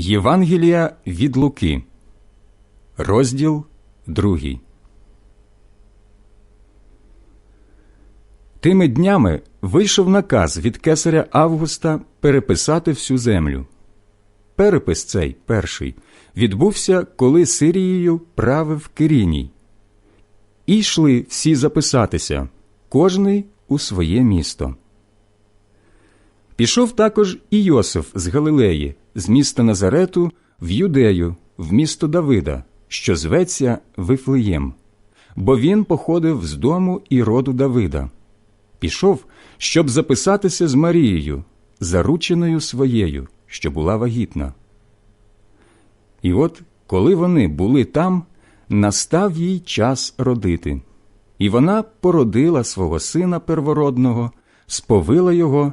Євангелія від Луки, розділ 2. Тими днями вийшов наказ від кесаря Августа переписати всю землю. Перепис цей перший відбувся, коли Сирією правив Киріній. І йшли всі записатися, кожний у своє місто. Пішов також і Йосиф з Галилеї, з міста Назарету, в Юдею, в місто Давида, що зветься Вифлеєм, бо він походив з дому і роду Давида. Пішов, щоб записатися з Марією, зарученою своєю, що була вагітна. І от, коли вони були там, настав їй час родити, і вона породила свого сина первородного, сповила його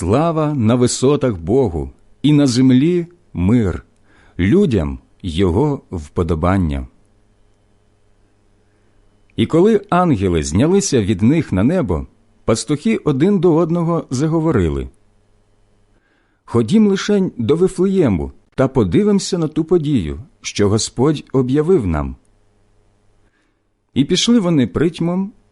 Слава на висотах Богу, і на землі мир, людям Його вподобання. І коли ангели знялися від них на небо, пастухи один до одного заговорили Ходім лишень до Вифлеєму та подивимося на ту подію, що Господь об'явив нам. І пішли вони притьмом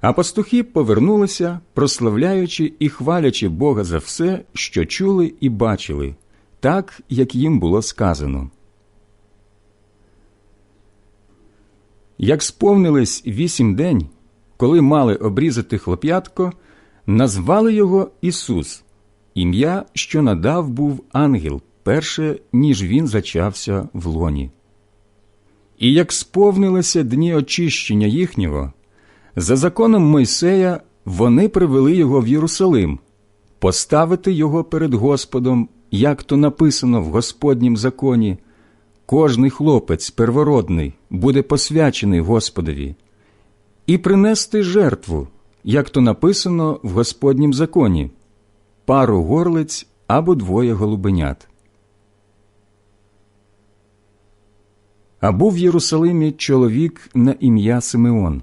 А пастухи повернулися, прославляючи і хвалячи Бога за все, що чули і бачили, так, як їм було сказано. Як сповнились вісім день, коли мали обрізати хлоп'ятко, назвали його Ісус, ім'я, що надав був ангел, перше, ніж він зачався в лоні. І як сповнилися дні очищення їхнього, за законом Мойсея вони привели його в Єрусалим, поставити його перед Господом, як то написано в Господнім законі. Кожний хлопець первородний буде посвячений Господові, і принести жертву, як то написано в Господнім законі, пару горлиць або двоє голубенят. А був в Єрусалимі чоловік на ім'я Симеон.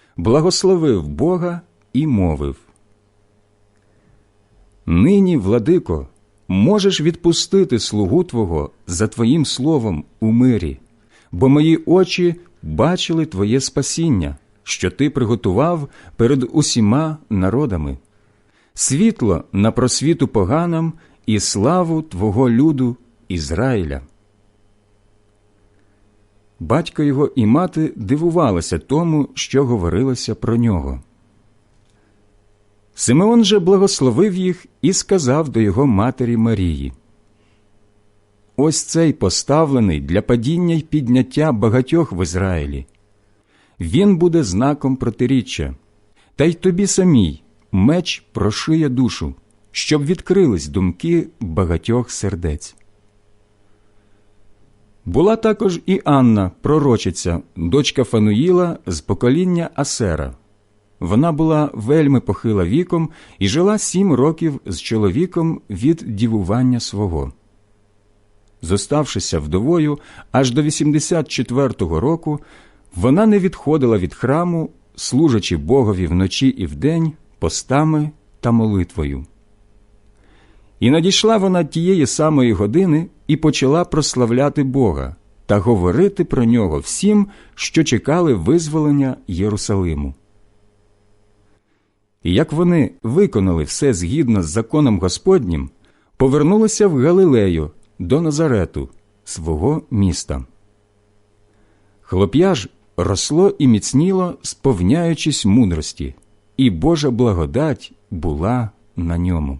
благословив Бога і мовив. Нині, владико, можеш відпустити слугу Твого за Твоїм словом у мирі, бо мої очі бачили Твоє спасіння, що Ти приготував перед усіма народами, світло на просвіту поганам і славу Твого люду Ізраїля. Батько його і мати дивувалися тому, що говорилося про нього. Симеон же благословив їх і сказав до його матері Марії: Ось цей поставлений для падіння й підняття багатьох в Ізраїлі. він буде знаком протиріччя, та й тобі самій меч прошиє душу, щоб відкрились думки багатьох сердець. Була також і Анна, пророчиця, дочка Фануїла з покоління Асера. Вона була вельми похила віком і жила сім років з чоловіком від дівування свого. Зоставшися вдовою аж до 84-го року, вона не відходила від храму, служачи Богові вночі і вдень постами та молитвою. І надійшла вона тієї самої години і почала прославляти Бога та говорити про нього всім, що чекали визволення Єрусалиму. І як вони виконали все згідно з законом Господнім, повернулися в Галилею до Назарету, свого міста. Хлоп'я ж росло і міцніло, сповняючись мудрості, і Божа благодать була на ньому.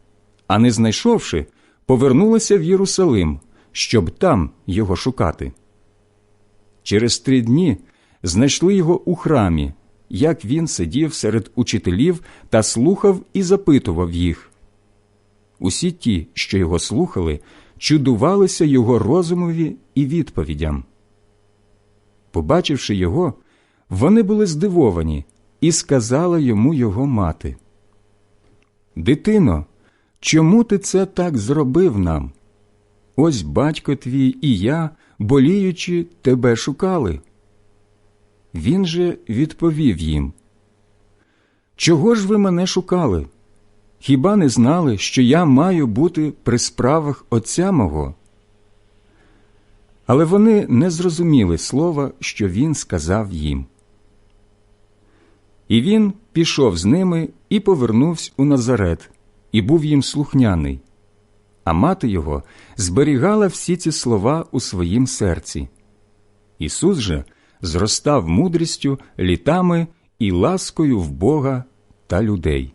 а не знайшовши, повернулися в Єрусалим, щоб там його шукати. Через три дні знайшли його у храмі, як він сидів серед учителів та слухав і запитував їх. Усі ті, що його слухали, чудувалися його розумові і відповідям. Побачивши його, вони були здивовані і сказала йому його мати. Дитино, чому ти це так зробив нам? Ось батько твій і я, боліючи, тебе шукали. Він же відповів їм Чого ж ви мене шукали? Хіба не знали, що я маю бути при справах Отця мого? Але вони не зрозуміли слова, що він сказав їм. І він пішов з ними і повернувся у Назарет, і був їм слухняний. А мати його зберігала всі ці слова у своїм серці. Ісус же зростав мудрістю, літами і ласкою в Бога та людей.